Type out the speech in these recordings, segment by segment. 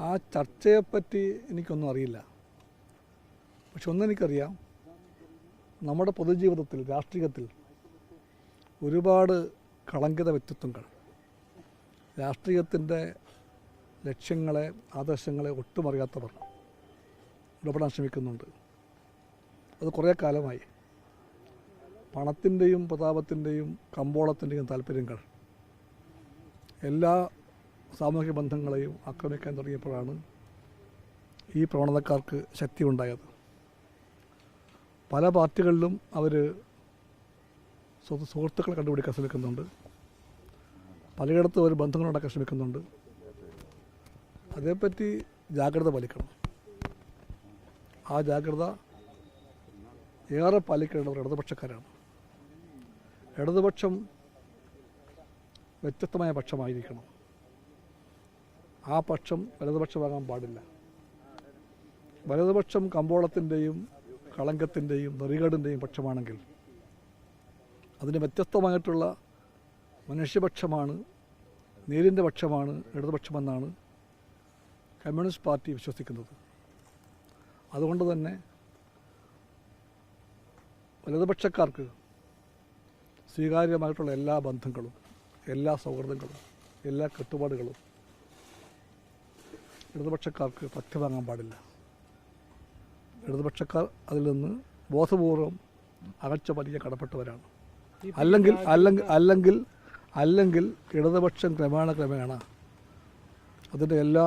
ആ ചർച്ചയെപ്പറ്റി എനിക്കൊന്നും അറിയില്ല. പക്ഷെ ഒന്നെനിക്കറിയാം. നമ്മുടെ പൊതുജീവിതത്തിൽ രാഷ്ട്രീയത്തിൽ ഒരുപാട് കളങ്കിത വ്യക്തിത്വങ്ങൾ. രാഷ്ട്രീയത്തിന്റെ ലക്ഷ്യങ്ങളെ ആദർശങ്ങളെ ഒട്ടും അറിയാത്തവർ ഇടപെടാൻ ശ്രമിക്കുന്നുണ്ട്. അത് കുറേ കാലമായി. പണത്തിന്റെയും പ്രതാപത്തിന്റെയും കമ്പോളത്തിന്റെയും താല്പര്യങ്ങൾ എല്ലാ സാമൂഹിക ബന്ധങ്ങളെയും ആക്രമിക്കാൻ തുടങ്ങിയപ്പോഴാണ് ഈ പ്രവണതക്കാർക്ക് ശക്തി ഉണ്ടായത് പല പാർട്ടികളിലും അവർ സുഹൃത്തുക്കളെ കണ്ടുപിടിക്കാൻ ശ്രമിക്കുന്നുണ്ട്. പലയിടത്തും അവർ ബന്ധങ്ങളുണ്ടാക്കാൻ ശ്രമിക്കുന്നുണ്ട്. അതേപ്പറ്റി ജാഗ്രത പാലിക്കണം. ആ ജാഗ്രത ഏറെ പാലിക്കേണ്ടവർ ഇടതുപക്ഷക്കാരാണ്. ഇടതുപക്ഷം വ്യത്യസ്തമായ പക്ഷമായിരിക്കണം. ആ പക്ഷം വലതുപക്ഷമാകാൻ പാടില്ല. വലതുപക്ഷം കമ്പോളത്തിന്റെയും കളങ്കത്തിന്റെയും നെറികേടിന്റെയും പക്ഷമാണെങ്കിൽ അതിന് വ്യത്യസ്തമായിട്ടുള്ള മനുഷ്യപക്ഷമാണ് നീരിന്റെ പക്ഷമാണ് ഇടതുപക്ഷമെന്നാണ് കമ്മ്യൂണിസ്റ്റ് പാർട്ടി വിശ്വസിക്കുന്നത്. അതുകൊണ്ട് തന്നെ വലതുപക്ഷക്കാർക്ക് സ്വീകാര്യമായിട്ടുള്ള എല്ലാ ബന്ധങ്ങളും എല്ലാ സൗഹൃദങ്ങളും എല്ലാ കെട്ടുപാടുകളും ഇടതുപക്ഷക്കാർക്ക് പഥ്യവാങ്ങാൻ പാടില്ല. ഇടതുപക്ഷക്കാർ അതിൽ നിന്ന് ബോധപൂർവം അകച്ച വലിയ കടപ്പെട്ടവരാണ്. അല്ലെങ്കിൽ അല്ലെങ്കിൽ അല്ലെങ്കിൽ അല്ലെങ്കിൽ ഇടതുപക്ഷം ക്രമേണ ക്രമേണ അതിന്റെ എല്ലാ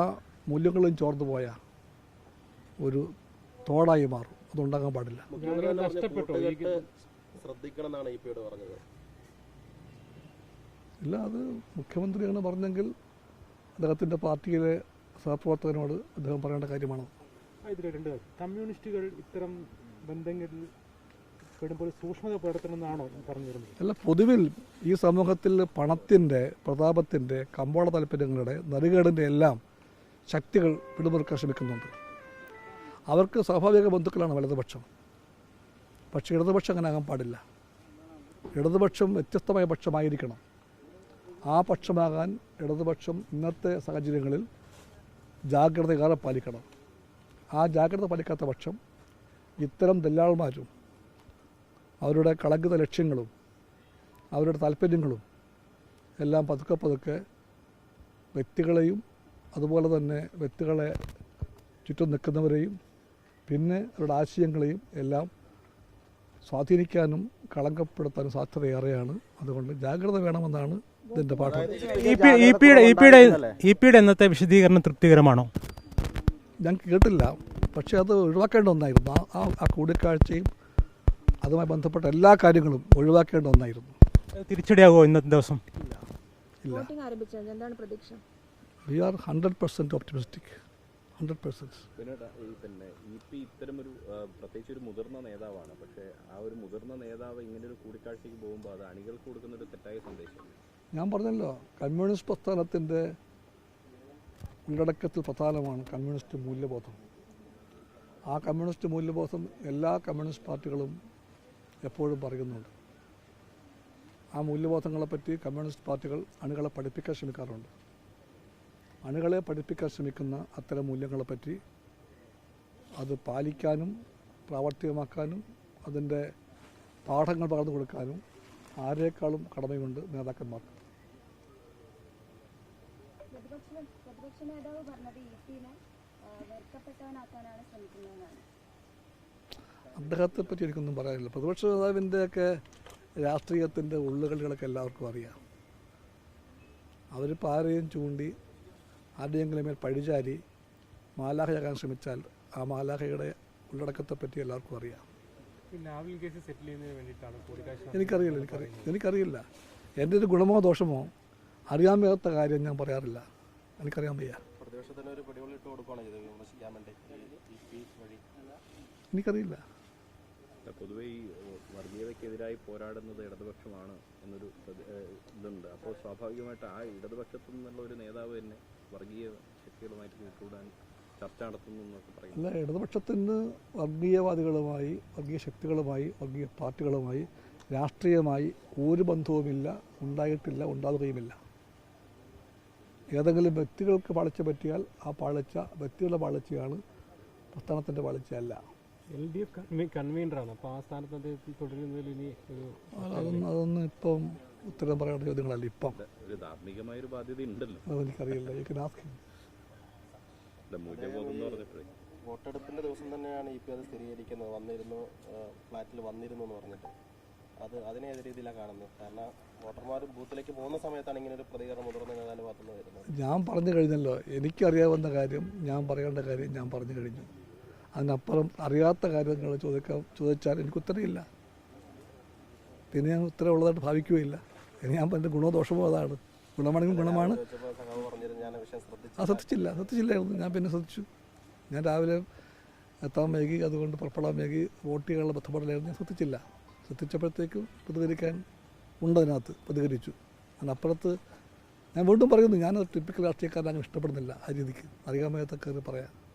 മൂല്യങ്ങളും ചോർന്നു പോയ ഒരു തോടായി മാറും. അതുണ്ടാകാൻ പാടില്ല. ഇല്ല അത് മുഖ്യമന്ത്രിയാണ് പറഞ്ഞെങ്കിൽ അദ്ദേഹത്തിന്റെ പാർട്ടിയിലെ സഹപ്രവർത്തകനോട് അദ്ദേഹം പറയേണ്ട കാര്യമാണ്. രണ്ട്. കമ്മ്യൂണിസ്റ്റുകൾ ഇത്തരം ബന്ധങ്ങളിൽ പെടുമ്പോൾ സൂക്ഷ്മത പുലർത്തണമെന്നാണോ പറഞ്ഞു വരുന്നത്? അല്ല പൊതുവിൽ ഈ സമൂഹത്തിൽ പണത്തിന്റെ പ്രതാപത്തിന്റെ കമ്പോള താല്പര്യങ്ങളുടെ നറുകേടിന്റെ എല്ലാം ശക്തികൾ പിടിമുറുക്കാൻ ശ്രമിക്കുന്നുണ്ട്. അവർക്ക് സ്വാഭാവിക ബന്ധുക്കളാണ് വലതുപക്ഷം. പക്ഷേ ഇടതുപക്ഷം അങ്ങനെ ആകാൻ പാടില്ല. ഇടതുപക്ഷം വ്യത്യസ്തമായ പക്ഷമായിരിക്കണം. ആ പക്ഷമാകാൻ ഇടതുപക്ഷം ഇന്നത്തെ സാഹചര്യങ്ങളിൽ ജാഗ്രത ഏറെ പാലിക്കണം. ആ ജാഗ്രത പാലിക്കാത്ത പക്ഷം ഇത്തരം ദല്ലാൾമാരും അവരുടെ കളങ്കിത ലക്ഷ്യങ്ങളും അവരുടെ താല്പര്യങ്ങളും എല്ലാം പതുക്കെ പതുക്കെ വ്യക്തികളെയും അതുപോലെ തന്നെ വ്യക്തികളെ ചുറ്റും നിൽക്കുന്നവരെയും പിന്നെ അവരുടെ ആശയങ്ങളെയും എല്ലാം സ്വാധീനിക്കാനും കളങ്കപ്പെടുത്താനും സാധ്യതയേറെയാണ്. അതുകൊണ്ട് ജാഗ്രത വേണമെന്നാണ് ഇതിന്റെ പാഠം ഇ പിയുടെ ഇ പിയുടെ ഇ പിയുടെ ഇന്നത്തെ വിശദീകരണം തൃപ്തികരമാണോ? ഞങ്ങൾക്ക് കേട്ടില്ല. പക്ഷേ അത് ഒഴിവാക്കേണ്ട ഒന്നായിരുന്നു. ആ- ആ ആ കൂടിക്കാഴ്ചയും അതുമായി ബന്ധപ്പെട്ട എല്ലാ കാര്യങ്ങളും ഒഴിവാക്കേണ്ട ഒന്നായിരുന്നു. തിരിച്ചടിയാകുമോ ഇന്നത്തെ ദിവസം? ഇല്ല. വോട്ടിംഗ് ആരംഭിച്ചോ എന്താണ് പ്രതീക്ഷ? We are hundred percent optimistic hundred percent പിന്നീട് ഈ പിന്നെ ഇ പി ഇത്തരമൊരു ആ, പ്രത്യേകിച്ച് ഒരു മുതിർന്ന നേതാവാണ്. പക്ഷേ ആ ഒരു മുതിർന്ന നേതാവ് ഇങ്ങനെ ഒരു കൂടിക്കാഴ്ചയ്ക്ക് പോകുമ്പോൾ അത് അണികൾക്ക് കൊടുക്കുന്ന ഒരു തെറ്റായ സന്ദേശം ഞാൻ പറഞ്ഞല്ലോ കമ്മ്യൂണിസ്റ്റ് പ്രസ്ഥാനത്തിന്റെ ഉള്ളടക്കത്തിൽ പ്രധാനമാണ് കമ്മ്യൂണിസ്റ്റ് മൂല്യബോധം. ആ കമ്മ്യൂണിസ്റ്റ് മൂല്യബോധം എല്ലാ കമ്മ്യൂണിസ്റ്റ് പാർട്ടികളും എപ്പോഴും പറയുന്നുണ്ട്. ആ മൂല്യബോധങ്ങളെപ്പറ്റി കമ്മ്യൂണിസ്റ്റ് പാർട്ടികൾ അണികളെ പഠിപ്പിക്കാൻ ശ്രമിക്കാറുണ്ട്. അണികളെ പഠിപ്പിക്കാൻ ശ്രമിക്കുന്ന അത്തരം മൂല്യങ്ങളെപ്പറ്റി അത് പാലിക്കാനും പ്രാവർത്തികമാക്കാനും അതിന്റെ പാഠങ്ങൾ പകർന്നു കൊടുക്കാനും ആരേക്കാളും കടമയുണ്ട് നേതാക്കന്മാർക്ക്. പ്രതിപക്ഷ പ്രതിപക്ഷ നേതാവ് പറഞ്ഞത് ഇ പിനെ വെറുക്കപ്പെട്ടവനാക്കാനാണ് ശ്രമിക്കുന്നതെന്നാണ്. അദ്ദേഹത്തെ പറ്റി എനിക്കൊന്നും പറയാനില്ല. പ്രതിപക്ഷ നേതാവിന്റെയൊക്കെ രാഷ്ട്രീയത്തിന്റെ ഉള്ളുകളികളൊക്കെ എല്ലാവർക്കും അറിയാം. അവരിപ്പോൾ ആരെയും ചൂണ്ടി ആരുടെയെങ്കിലും മേൽ പഴിചാരി മാലാഹയാകാൻ ശ്രമിച്ചാൽ ആ മാലാഹയുടെ ഉള്ളടക്കത്തെപ്പറ്റി എല്ലാവർക്കും അറിയാം. എനിക്കറിയില്ല എനിക്കറിയില്ല എനിക്കറിയില്ല. എന്റെ ഒരു ഗുണമോ ദോഷമോ അറിയാൻ വയ്യാത്ത കാര്യം ഞാൻ പറയാറില്ല. എനിക്കറിയാൻ വയ്യ. എനിക്കറിയില്ല. പൊതുവെ ഈ വർഗീയതയ്ക്കെതിരായി പോരാടുന്നത് ഇടതുപക്ഷമാണ് എന്നൊരു ഇതുണ്ട്. അപ്പോൾ സ്വാഭാവികമായിട്ട് ആ ഇടതുപക്ഷത്തു നിന്നുള്ള ഒരു നേതാവ് തന്നെ വർഗീയ ശക്തികളുമായിട്ട് കൂട്ടുകൂടാൻ ചർച്ച നടത്തുന്നു എന്നൊക്കെ പറയുന്നു. അല്ല ഇടതുപക്ഷത്തിന് വർഗീയവാദികളുമായി വർഗീയ ശക്തികളുമായി വർഗീയ പാർട്ടികളുമായി രാഷ്ട്രീയമായി ഒരു ബന്ധവുമില്ല ഉണ്ടായിട്ടില്ല ഉണ്ടാവുകയുമില്ല. ഏതെങ്കിലും വ്യക്തികൾക്ക് പാളിച്ച പറ്റിയാൽ ആ പാളിച്ച വ്യക്തികളുടെ പാളിച്ചയാണ് പ്രസ്ഥാനത്തിന്റെ പാളിച്ചയല്ല എൽ ഡി എഫ് കൺവീനറാണ്. അപ്പോൾ ആ സ്ഥാനത്ത് അദ്ദേഹത്തിൽ തുടരുന്നതിൽ ഇനി ഒരു അതൊന്നും അതൊന്നും ഇപ്പം ഉത്തരം പറയേണ്ട ചോദ്യങ്ങളല്ല ഇപ്പം. ഒരു ധാർമ്മികമായ ഒരു ബാധ്യത ഉണ്ടല്ലോ അതെനിക്കറിയില്ല വോട്ടെടുപ്പിന്റെ ദിവസം തന്നെയാണ് ഇപ്പൊ പി അത് സ്ഥിരീകരിക്കുന്നത്. വന്നിരുന്നു ഫ്ലാറ്റിൽ വന്നിരുന്നു എന്ന് പറഞ്ഞിട്ട്. അത് അതിനെ ഏത് രീതിയിലാണ് കാണുന്നത് കാരണം വോട്ടർമാർ ബൂത്തിലേക്ക് പോകുന്ന സമയത്താണ് ഇങ്ങനെ ഒരു പ്രതികരണം മുതിർന്ന നേതാവിന്റെ ഭാഗത്തുനിന്ന് വരുന്നത്. ഞാൻ പറഞ്ഞു കഴിഞ്ഞല്ലോ എനിക്കറിയാവുന്ന കാര്യം ഞാൻ പറയേണ്ട കാര്യം ഞാൻ പറഞ്ഞു കഴിഞ്ഞു. അതിനപ്പുറം അറിയാത്ത കാര്യങ്ങൾ ചോദിക്കാൻ ചോദിച്ചാൽ എനിക്ക് ഉത്തരവില്ല. പിന്നെ ഞാൻ ഉത്തരവുള്ളതായിട്ട് ഭാവിക്കുകയില്ല. ഇനി ഞാൻ എന്റെ ഗുണോ ദോഷമോ അതാണ്. ഗുണമാണെങ്കിൽ ഗുണമാണ്. ആ ശ്രദ്ധിച്ചില്ല. ശ്രദ്ധിച്ചില്ലായിരുന്നു. ഞാൻ പിന്നെ ശ്രദ്ധിച്ചു. ഞാൻ രാവിലെ എത്താൻ വൈകി അതുകൊണ്ട് പുറപ്പെടാൻ വൈകി വോട്ട് ചെയ്യാനുള്ള ബന്ധപ്പെടലായിരുന്നു ഞാൻ ശ്രദ്ധിച്ചില്ല. ശ്രദ്ധിച്ചപ്പോഴത്തേക്കും പ്രതികരിക്കാൻ ഉണ്ടതിനകത്ത് പ്രതികരിച്ചു. അതിനപ്പുറത്ത് ഞാൻ വീണ്ടും പറയുന്നു ഞാൻ ടിപ്പിക്കൽ രാഷ്ട്രീയക്കാരനെ അങ്ങനെ ഇഷ്ടപ്പെടുന്നില്ല ആ രീതിക്ക്. അറിയാമയത്തെ കയറി പറയാം